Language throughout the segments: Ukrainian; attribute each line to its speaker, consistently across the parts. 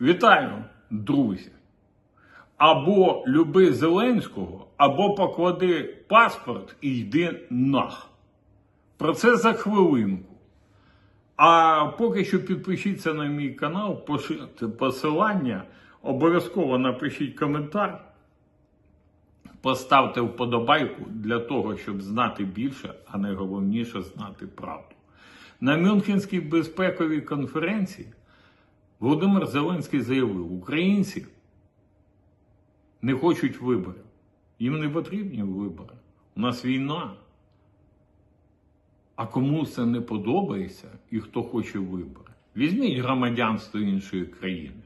Speaker 1: Вітаю, друзі! Або люби Зеленського, або поклади паспорт і йди нах. Про це за хвилинку. А поки що підпишіться на мій канал, поширте посилання, обов'язково напишіть коментар, поставте вподобайку для того, щоб знати більше, а найголовніше знати правду. На Мюнхенській безпековій конференції Володимир Зеленський заявив, українці не хочуть виборів. Їм не потрібні вибори. У нас війна. А кому це не подобається і хто хоче вибори, візьміть громадянство іншої країни.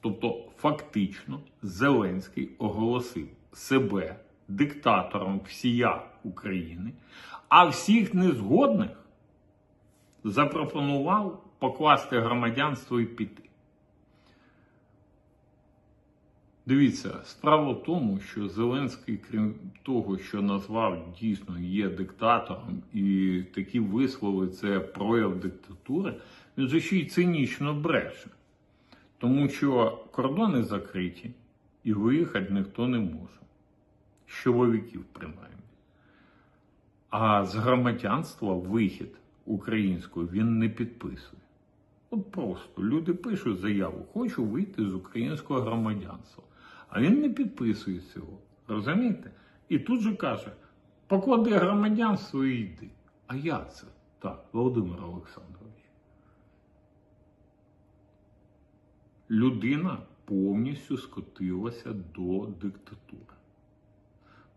Speaker 1: Тобто, фактично, Зеленський оголосив себе диктатором всія України, а всіх незгодних запропонував покласти громадянство і піти. Дивіться, справа в тому, що Зеленський, крім того, що назвав дійсно є диктатором, і такі вислови це прояв диктатури, він же ще й цинічно бреше. Тому що кордони закриті і виїхати ніхто не може. З чоловіків, принаймні. А з громадянства вихід українською він не підписує. От просто люди пишуть заяву, хочу вийти з українського громадянства. А він не підписує цього. Розумієте? І тут же каже: поклади громадянство і йди. А як це? Так, Володимир Олександрович. Людина повністю скотилася до диктатури.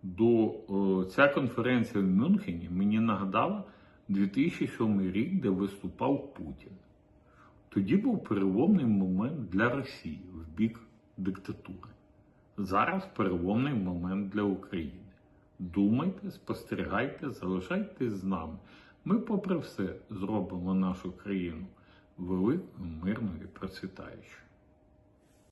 Speaker 1: До о, ця конференція в Мюнхені мені нагадала 2007 рік, де виступав Путін. Тоді був переломний момент для Росії в бік диктатури. Зараз переломний момент для України. Думайте, спостерігайте, залишайтесь з нами. Ми, попри все, зробимо нашу країну великою, мирною і процвітаючою.